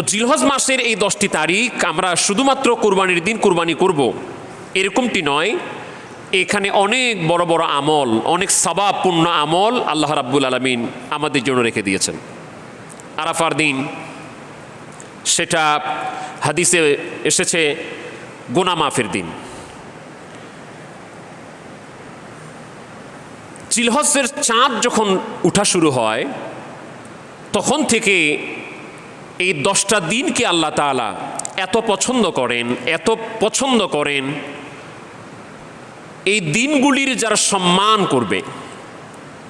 তো জিলহজ মাসের এই দশটি তারিখ আমরা শুধুমাত্র কোরবানির দিন কোরবানি করব। এরকমটি নয়, এখানে অনেক বড় বড় আমল, অনেক সবাবপূর্ণ আমল আল্লাহ রাব্বুল আলমিন আমাদের জন্য রেখে দিয়েছেন। আরাফার দিন, সেটা হাদিসে এসেছে গোনা মাফের দিন। চিলহসের চাঁদ যখন উঠা শুরু হয়, তখন থেকে এই দশটা দিনকে আল্লাহ তাআলা এত পছন্দ করেন, এত পছন্দ করেন। এই দিনগুলির যারা সম্মান করবে,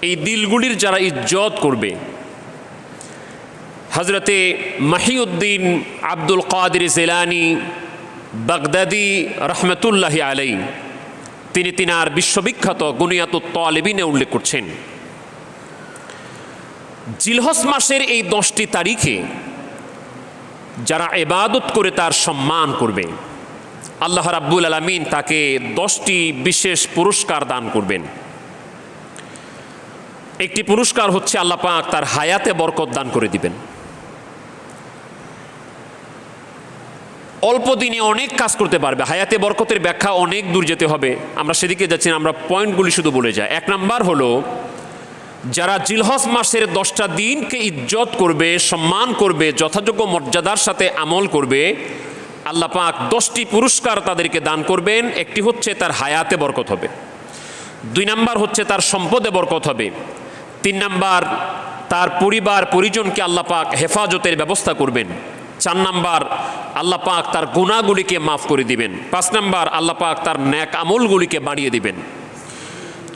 এই দিলগুলির যারা ইজ্জত করবে হজরতে মাহিউদ্দিন আব্দুল কাদের জেলানি বাগদাদি রহমতুল্লাহ আলাই তিনি তিনার বিশ্ববিখ্যাত গুনিয়াত তালেবিনে উল্লেখ করছেন। জিলহস মাসের এই দশটি তারিখে যারা এবাদত করে তার সম্মান করবে। আল্লাহ রাব্বুল আলমিন তাকে দশটি বিশেষ পুরস্কার দান করবেন। একটি পুরস্কার হচ্ছে আল্লাহ পাক তার হায়াতে বরকত দান করে দিবেন। অল্প দিনে অনেক কাজ করতে পারবে, হায়াতে বরকতের ব্যাখ্যা অনেক দূর যেতে হবে। আমরা সেদিকে যাচ্ছি আমরা পয়েন্টগুলি শুধু বলে যাই। এক নাম্বার হলো যারা জিলহজ মাসের দশটা দিনকে ইজ্জত করবে, সম্মান করবে, যথাযোগ্য মর্যাদার সাথে আমল করবে, আল্লাহ পাক দশটি পুরস্কার তাদেরকে দান করবেন। একটি হচ্ছে তার হায়াতে বরকত হবে। দুই নাম্বার হচ্ছে তার সম্পদে বরকত হবে। তিন নাম্বার, তার পরিবার, পরিজনকে আল্লাহ পাক হেফাজতের ব্যবস্থা করবেন। চার নাম্বার, আল্লাহ পাক তার গুণাগুলিকে মাফ করে দিবেন। পাঁচ নাম্বার, আল্লাহ পাক তার ন্যাক আমলগুলিকে বাড়িয়ে দিবেন।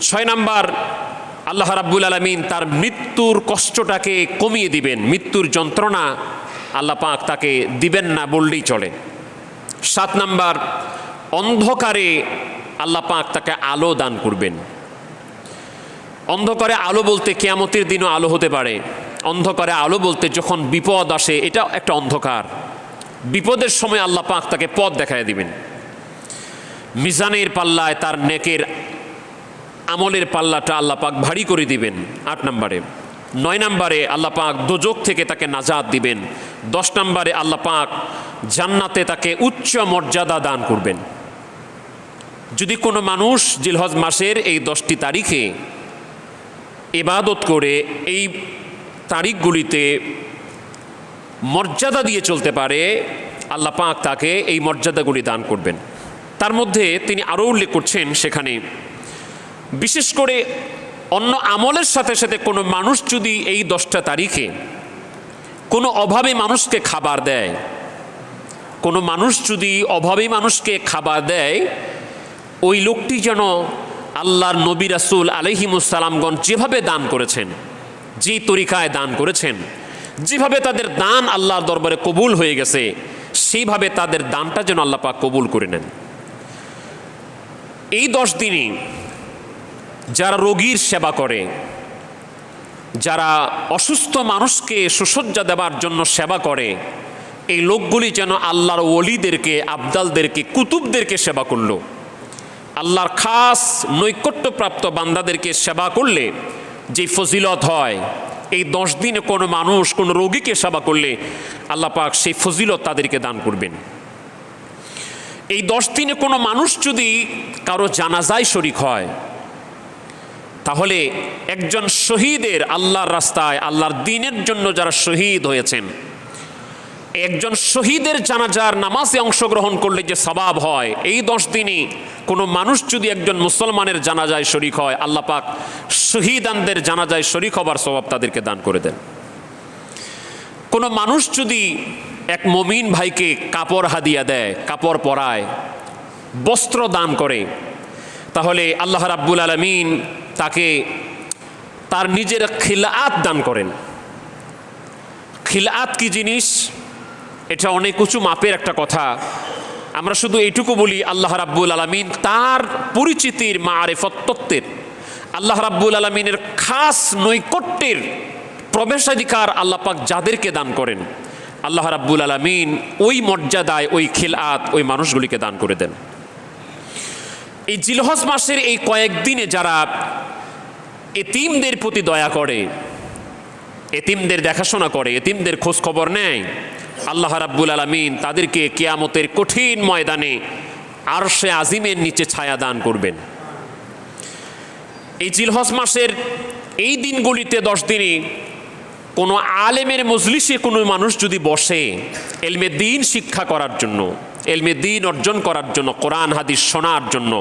ছয় নাম্বার আল্লাহ রাব্বুল আলমিন তার মৃত্যুর কষ্টটাকে কমিয়ে দিবেন। মৃত্যুর যন্ত্রণা আল্লাহ পাক তাকে দিবেন না বললেই চলে। সাত নাম্বার, অন্ধকারে আল্লাহ পাক তাকে আলো দান করবেন। অন্ধকারে আলো বলতে কেয়ামতের দিনও আলো হতে পারে। অন্ধকারে আলো বলতে যখন বিপদ আসে এটা একটা অন্ধকার। বিপদের সময় আল্লাহ পাক তাকে পথ দেখায় দিবেন। মিজানের পাল্লায় তার নেকের আমলের পাল্লাটা আল্লাহ পাক ভারী করে দিবেন, আট নম্বরে। নয় নম্বরে আল্লাহ পাক দোজক থেকে তাকে নাজাদ দিবেন, দশ নম্বরে আল্লাহ পাক জান্নাতে তাকে উচ্চ মর্যাদা দান করবেন। যদি কোনো মানুষ জিলহজ মাসের এই দশটি তারিখে এবাদত করে, এই তারিখগুলিতে মর্যাদা দিয়ে চলতে পারে, আল্লাহ পাক তাকে এই মর্যাদাগুলি দান করবেন। তার মধ্যে তিনি আরও উল্লেখ করছেন সেখানে বিশেষ করে অন্য আমলের সাথে সাথে কোনো মানুষ যদি এই দশটা তারিখে কোনো অভাবে মানুষকে খাবার দেয়, কোনো মানুষ যদি অভাবে মানুষকে খাবার দেয়, ওই লোকটি যেন আল্লাহর নবী রাসুল আলহিমুসালামগণ যেভাবে দান করেছেন যে তরিকায় দান করেছেন, যেভাবে তাদের দান আল্লাহর দরবারে কবুল হয়ে গেছে, সেইভাবে তাদের দানটা যেন আল্লাহ পাক কবুল করে নেন। এই দশ দিনই যারা রোগীর সেবা করে, যারা অসুস্থ মানুষকে সুসজ্জা দেওয়ার জন্য সেবা করে, এই লোকগুলি যেন আল্লাহর ওলিদেরকে, আবদালদেরকে, কুতুবদেরকে সেবা করল। আল্লাহর খাস নৈকট্যপ্রাপ্ত বান্দাদেরকে সেবা করলে যে ফজিলত হয়, এই দশ দিনে কোনো মানুষ, কোনো রোগীকে সেবা করলে আল্লাহ পাক সেই ফজিলত তাদেরকে দান করবেন। এই দশ দিনে কোনো মানুষ যদি কারও জানাজায় শরিক হয় তাহলে একজন শহীদের আল্লাহর রাস্তায়, আল্লাহর দিনের জন্য যারা শহীদ হয়েছেন, একজন শহীদের জানাজার নামাজে অংশগ্রহণ করলে যে স্বভাব হয়, এই দশ দিনই কোনো মানুষ যদি একজন মুসলমানের জানাজায় শরিক হয়, আল্লাহ পাক শহীদানদের জানাজায় শরিক হবার স্বভাব তাদেরকে দান করে দেন। কোনো মানুষ যদি এক মমিন ভাইকে কাপড় হাদিয়া দেয়, কাপড় পরায়, বস্ত্র দান করে, তাহলে আল্লাহ রাব্বুল আলমিন তাকে তার নিজের খিলাত দান করেন। খিলাত কি জিনিস? এটা অনেক উঁচু মাপের একটা কথা। আমরা শুধু এইটুকু বলি, আল্লাহ রাব্বুল আলমিন তার পরিচিতির মারেফত তত্ত্বের আল্লাহ রাব্বুল আলমিনের খাস নৈকট্যের প্রবেশাধিকার আল্লাহ পাক যাদেরকে দান করেন, আল্লাহ রাব্বুল আলমিন ওই মর্যাদায় ওই খিলাত ওই মানুষগুলিকে দান করে দেন। এই জিলহজ মাসের এই কয়েকদিনে যারা এতিমদের প্রতি দয়া করে। এতিমদের দেখাশোনা করে, এতিমদের খোঁজ খবর নেয়। আল্লাহ রাব্বুল আলমিন তাদেরকে কেয়ামতের কঠিন ময়দানে আরশে আজিমের নিচে ছায়া দান করবেন। এই জিলহজ মাসের এই দিনগুলিতে দশ দিনে কোনো আলেমের মজলিসে কোনো মানুষ যদি বসে এলমে দিন শিক্ষা করার জন্য, এলমে দিন অর্জন করার জন্য, কোরআন, হাদিস শোনার জন্য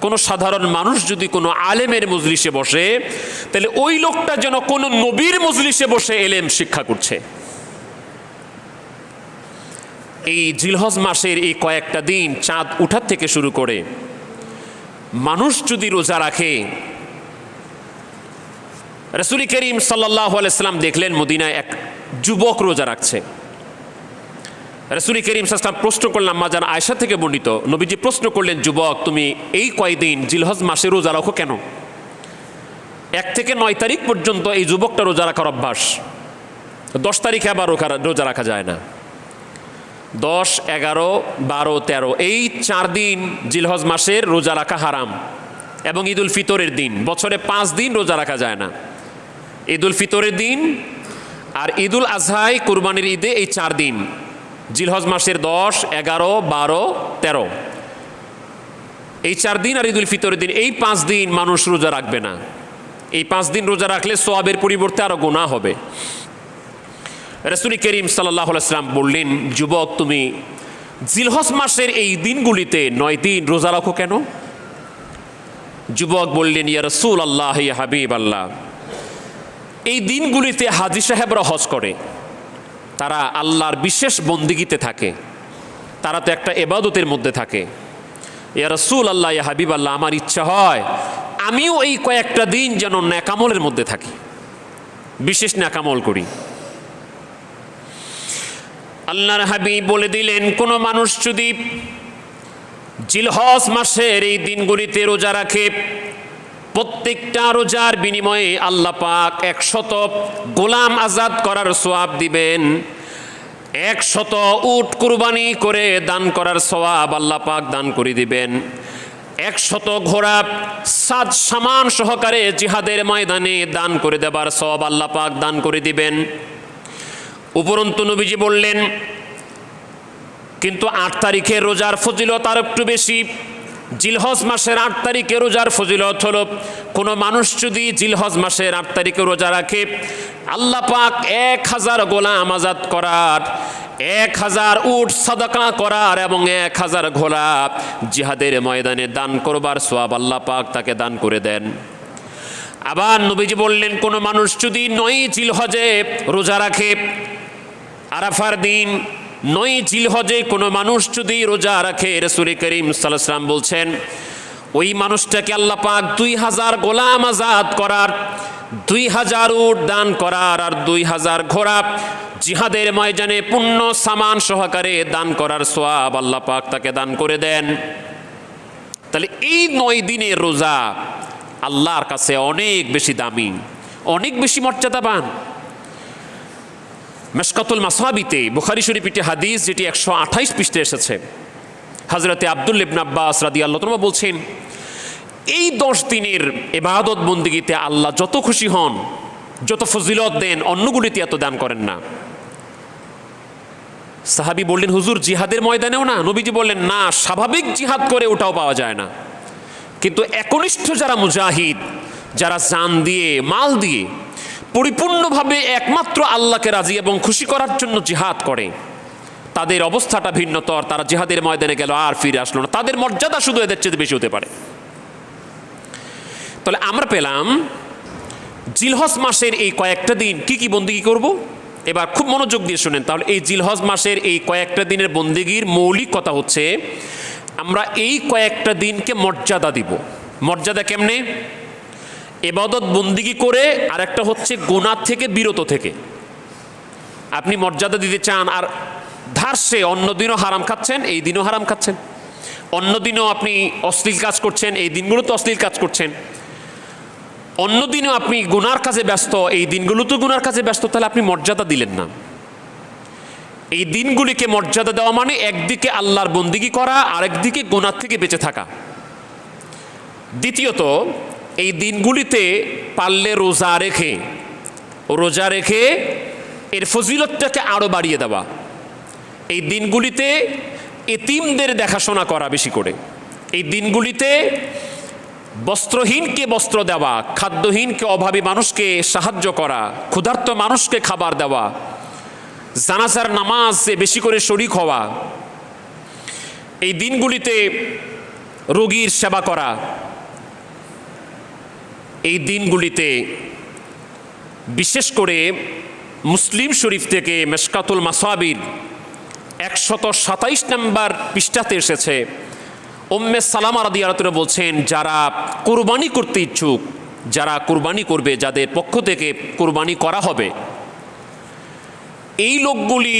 কোনো সাধারণ মানুষ যদি কোনো আলেমের মজলিসে বসে, তাহলে ওই লোকটা যেন কোনো নবীর মজলিসে বসে এলেম শিক্ষা করছে। এই জিলহজ মাসের এই কয়েকটা দিন চাঁদ উঠার থেকে শুরু করে মানুষ যদি রোজা রাখে, রসুল করিম সাল্লাহ আলাইসাল্লাম দেখলেন মদিনায় এক যুবক রোজা রাখছে। রসুল করিম সাল্লাম প্রশ্ন করলাম মাজান আয়সা থেকে বর্ণিত? নবীজি প্রশ্ন করলেন, যুবক, তুমি এই কয়দিন জিলহজ মাসে রোজা রাখো কেন? এক থেকে নয় তারিখ পর্যন্ত এই যুবকটা রোজা রাখার অভ্যাস। দশ তারিখে আবার রোজা- রাখা যায় না। দশ, এগারো, বারো, তেরো, এই চার দিন জিলহজ মাসের রোজা রাখা হারাম এবং ঈদুল ফিতরের দিন। বছরে পাঁচ দিন রোজা রাখা যায় না। ঈদুল ফিতরের দিন আর ঈদুল আজহাই কুরবানির ঈদে এই চার দিন। জিলহজ মাসের দশ, এগারো, বারো, তেরো। এই চার দিন আর ঈদুল ফিতরের দিন, এই পাঁচ দিন মানুষ রোজা রাখবে না। এই পাঁচ দিন রোজা রাখলে সোয়াবের পরিবর্তে আরও গোনা হবে। রসুল করিম সাল্লাহ বললেন, যুবক, তুমি জিলহজ মাসের এই দিনগুলিতে নয় দিন রোজা রাখো কেন? যুবক বললেন, ইয়া রসুল আল্লাহ হাবিব আল্লাহ এই দিনগুলিতে হাজি সাহেবরা হজ করে। তারা আল্লাহর বিশেষ বন্দিগিতে থাকে। তারা তো একটা এবাদতের মধ্যে থাকে। ইয়া রসুল আল্লাহ, ইয়া হাবিব আল্লাহ, আমার ইচ্ছা হয় আমিও এই কয়েকটা দিন যেন ন্যাকামলের মধ্যে থাকি। বিশেষ ন্যাকামল করি। আল্লাহর হাবিব বলে দিলেন, কোনো মানুষ যদি জিলহস মাসের এই দিনগুলিতে রোজা রাখে প্রত্যেকটা রোজার বিনিময়ে আল্লাহ পাক একশত গোলাম আজাদ করার সোয়াব দিবেন। একশত উট কুরবানি করে দান করার সোয়াব আল্লাহ পাক দান করে দিবেন। একশত ঘোড়া সাজ সামান সহকারে জিহাদের ময়দানে দান করে দেবার সব আল্লাহ পাক দান করে দিবেন। উপরন্তু নবীজি বললেন, কিন্তু আট তারিখে রোজার ফজিলত আর একটু বেশি। জিলহজ মাসের আট তারিখে রোজার ফজিলত হলো, কোনো মানুষ যদি জিলহজ মাসের আট তারিখে রোজা রাখে, আল্লাহ পাক এক হাজার গোলাম আজাদ করার, এক হাজার উট সাদাকা করার এবং এক হাজার ঘোড়া জিহাদের ময়দানে দান করবার সোয়াব আল্লাহ পাক তাকে দান করে দেন। আবার নবীজি বললেন, কোনো মানুষ যদি নয় জিলহজে রোজা রাখে, আরাফার দিন নয় জিলহজে কোনো মানুষ যদি রোজা রাখে, রসুল করিম সাল্লাম বলছেন, ওই মানুষটাকে আল্লাহ পাক দুই হাজার গোলাম আজাদ করার, দুই হাজার উট দান করার আর দুই হাজার ঘোড়া জিহাদের ময়দানে পূর্ণ সামান সহকারে দান করার সোয়াব আল্লাহ পাক তাকে দান করে দেন। তাহলে এই নয় দিনের রোজা আল্লাহর কাছে অনেক বেশি দামি, অনেক বেশি মর্যাদাবান। মেশকাতুল মাসাবিতে, বুখারি শরীফিটি হাদিস যেটি একশো আঠাইশ পৃষ্ঠে এসেছে। হজরতে আব্দুল ইবন আব্বাস রাদি আল্লাহ তোমা বলছেন, এই দশ দিনের এবাদত বন্দিগিতে আল্লাহ যত খুশি হন, যত ফজিলত দেন অন্যগুলিতে এত দান করেন না। সাহাবি বললেন, হুজুর, জিহাদের ময়দানেও না? নবীজি বললেন, না, স্বাভাবিক জিহাদ করে ওটাও পাওয়া যায় না। কিন্তু একনিষ্ঠ যারা মুজাহিদ, যারা জান দিয়ে, মাল দিয়ে পরিপূর্ণভাবে একমাত্র আল্লাহকে রাজি এবং খুশি করার জন্য জিহাদ করে। তাদের অবস্থাটা ভিন্নতর তারা জিহাদের ময়দানে গেল, আর ফিরে আসলো না। তাদের মর্যাদা শুধু এদের চেয়ে বেশি হতে পারে। তাহলে আমরা পেলাম, জিলহজ মাসের এই কয়েকটা দিন কি কি বন্দিগি করব? এবার খুব মনোযোগ দিয়ে শুনেন। তাহলে এই জিলহজ মাসের এই কয়েকটা দিনের বন্দিগির মৌলিক কথা হচ্ছে, আমরা এই কয়েকটা দিনকে মর্যাদা দিব। মর্যাদা কেমনে? এবাদত বন্দিগি করে আর একটা হচ্ছে গোনার থেকে বিরত থেকে। আপনি মর্যাদা দিতে চান আর ধারসে অন্য দিনও হারাম খাচ্ছেন, এই দিনও হারাম খাচ্ছেন। অন্য দিনও আপনি অশ্লীল কাজ করছেন, এই দিনগুলোতে অশ্লীল কাজ করছেন। অন্য দিনও আপনি গুনার কাজে ব্যস্ত, এই দিনগুলোতে গুনার কাজে ব্যস্ত, তাহলে আপনি মর্যাদা দিলেন না। এই দিনগুলিকে মর্যাদা দেওয়া মানে একদিকে আল্লাহর বন্দিগি করা, আরেকদিকে গোনার থেকে বেঁচে থাকা। দ্বিতীয়ত এই দিনগুলিতে পারলে রোজা রেখে রোজা রেখে এর ফজিলতটাকে আরও বাড়িয়ে দেওয়া। এই দিনগুলিতে এতিমদের দেখাশোনা করা বেশি করে। এই দিনগুলিতে বস্ত্রহীনকে বস্ত্র দেওয়া, খাদ্যহীনকে অভাবী মানুষকে সাহায্য করা, ক্ষুধার্ত মানুষকে খাবার দেওয়া, জানাজার নামাজে বেশি করে শরিক হওয়া, এই দিনগুলিতে রোগীর সেবা করা এই দিনগুলিতে বিশেষ করে মুসলিম শরীফ থেকে মেশকাতুল মাসাবির একশত সাতাইশ নম্বর পৃষ্ঠাতে এসেছে। ওম্মে সালামা রাদিয়ারতরা বলছেন, যারা কোরবানি করতে ইচ্ছুক, যারা কোরবানি করবে, যাদের পক্ষ থেকে কোরবানি করা হবে, এই লোকগুলি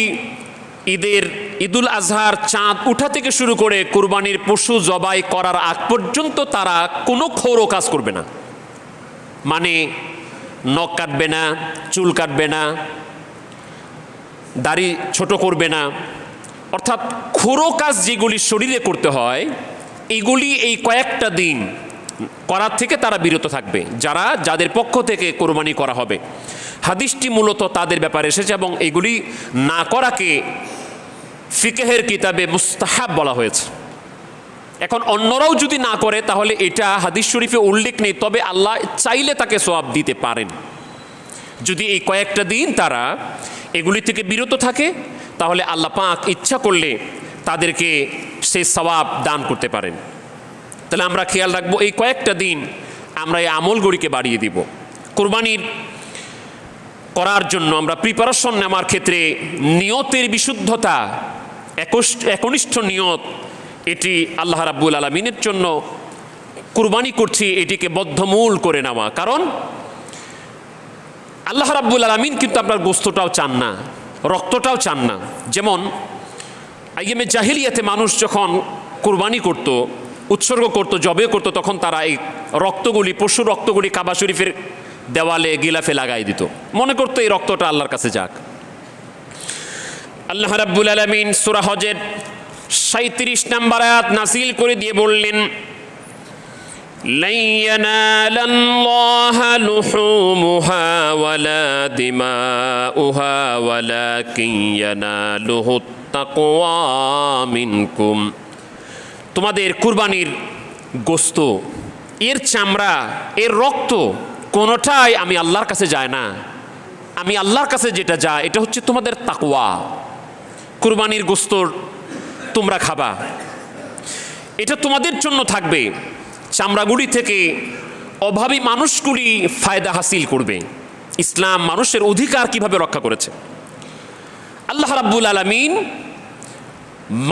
ঈদের ঈদুল আজহার চাঁদ উঠা থেকে শুরু করে কোরবানির পশু জবাই করার আগ পর্যন্ত তারা কোনো ক্ষৌর কাজ করবে না। মানে নখ কাটবে না, চুল কাটবে না, দাড়ি ছোট করবে না। অর্থাৎ খুঁড়ো কাজ যেগুলি শরীরে করতে হয়, এগুলি এই কয়েকটা দিন করার থেকে তারা বিরত থাকবে, যারা, যাদের পক্ষ থেকে কোরবানি করা হবে। হাদিসটি মূলত তাদের ব্যাপারে এসেছে এবং এগুলি না করাকে ফিকেহের কিতাবে মুস্তাহাব বলা হয়েছে। এখন অন্যরাও যদি না করে, তাহলে এটা হাদিস শরীফে উল্লেখ নেই, তবে আল্লাহ চাইলে তাকে সোয়াব দিতে পারেন। যদি এই কয়েকটা দিন তারা এগুলি থেকে বিরত থাকে, তাহলে আল্লাহ পাক ইচ্ছা করলে তাদেরকে সে সবাব দান করতে পারেন। তাহলে আমরা খেয়াল রাখব, এই কয়েকটা দিন আমরা এই আমলগুলিকে বাড়িয়ে দিব। কোরবানির করার জন্য আমরা প্রিপারেশন নেওয়ার ক্ষেত্রে নিয়তের বিশুদ্ধতা একনিষ্ঠ নিয়ত এটি আল্লাহ রাব্বুল আলমিনের জন্য কুরবানি করছি, এটিকে বদ্ধমূল করে নেওয়া। কারণ আল্লাহ রাব্বুল আলমিন কিন্তু আপনার গোস্তটাও চান না, রক্তটাও চান না। যেমন আইএমএ জাহিলিয়াতে মানুষ যখন কুরবানি করত, উৎসর্গ করত, জবে করত, তখন তারা এই রক্তগুলি, পশু রক্তগুলি কাবা শরীফের দেওয়ালে গিলাফে লাগাই দিত। মনে করতো এই রক্তটা আল্লাহর কাছে যাক। আল্লাহ রাব্বুল আলমিন সুরা হজের সাঁত্রিশ নাম্বার আয়াত নাসিল করে দিয়ে বললেন لن ينال الله لحومها ولا دماؤها ولكن يناله التقوى منكم তোমাদের কুরবানির গোস্ত এর চামড়া এর রক্ত কোনোটাই আমি আল্লাহর কাছে যায় না আমি আল্লাহর কাছে যেটা যায় এটা হচ্ছে তোমাদের তাকওয়া কুরবানির গোস্তর তোমরা খাবা। এটা তোমাদের জন্য থাকবে। চামড়াগুড়ি থেকে অভাবী মানুষগুলি ফায়দা হাসিল করবে। ইসলাম মানুষের অধিকার কীভাবে রক্ষা করেছে? আল্লাহ রাব্বুল আলমিন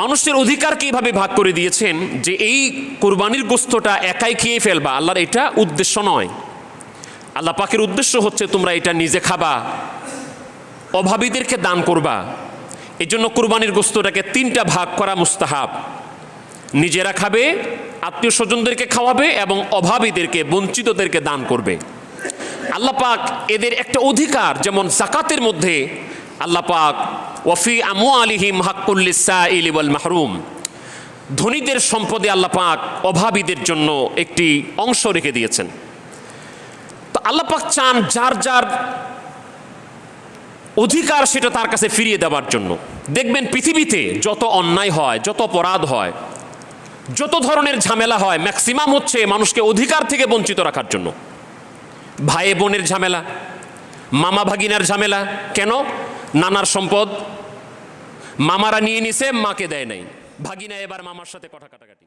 মানুষের অধিকারকে এইভাবে ভাগ করে দিয়েছেন যে এই কোরবানির গোস্তটা একাই খেয়ে ফেলবা। আল্লাহর এটা উদ্দেশ্য নয়। আল্লাহ পাকের উদ্দেশ্য হচ্ছে তোমরা এটা নিজে খাবা, অভাবীদেরকে দান করবা। এই জন্য কোরবানির গোস্তটাকে তিনটা ভাগ করা মুস্তাহাব। নিজেরা খাবে, আত্মীয় স্বজনদেরকে খাওয়াবে এবং অভাবীদেরকে, বঞ্চিতদেরকে দান করবে। আল্লাহ পাক এদের একটা অধিকার, যেমন জাকাতের মধ্যে আল্লাহ পাক, ওয়াফি আমু আলিহিম হাক্কুল্লিসা ইলিওয়াল মাহরুম। ধনীদের সম্পদে আল্লাহ পাক অভাবীদের জন্য একটি অংশ রেখে দিয়েছেন। তো আল্লাহ পাক চান যার যার অধিকার সেটা তার কাছে ফিরিয়ে দেওয়ার জন্য। দেখবেন পৃথিবীতে যত অন্যায় হয়, যত অপরাধ হয়, যত ধরনের ঝামেলা হয় ম্যাক্সিমাম হচ্ছে মানুষকে অধিকার থেকে বঞ্চিত রাখার জন্য। ভাই বোনের ঝামেলা, মামা ভাগিনার ঝামেলা, কেন? নানার সম্পদ। মামারা নিয়ে নিছে, মাকে দেয় নাই। ভাগিনা এবার মামার সাথে কথা কাটাকাটি।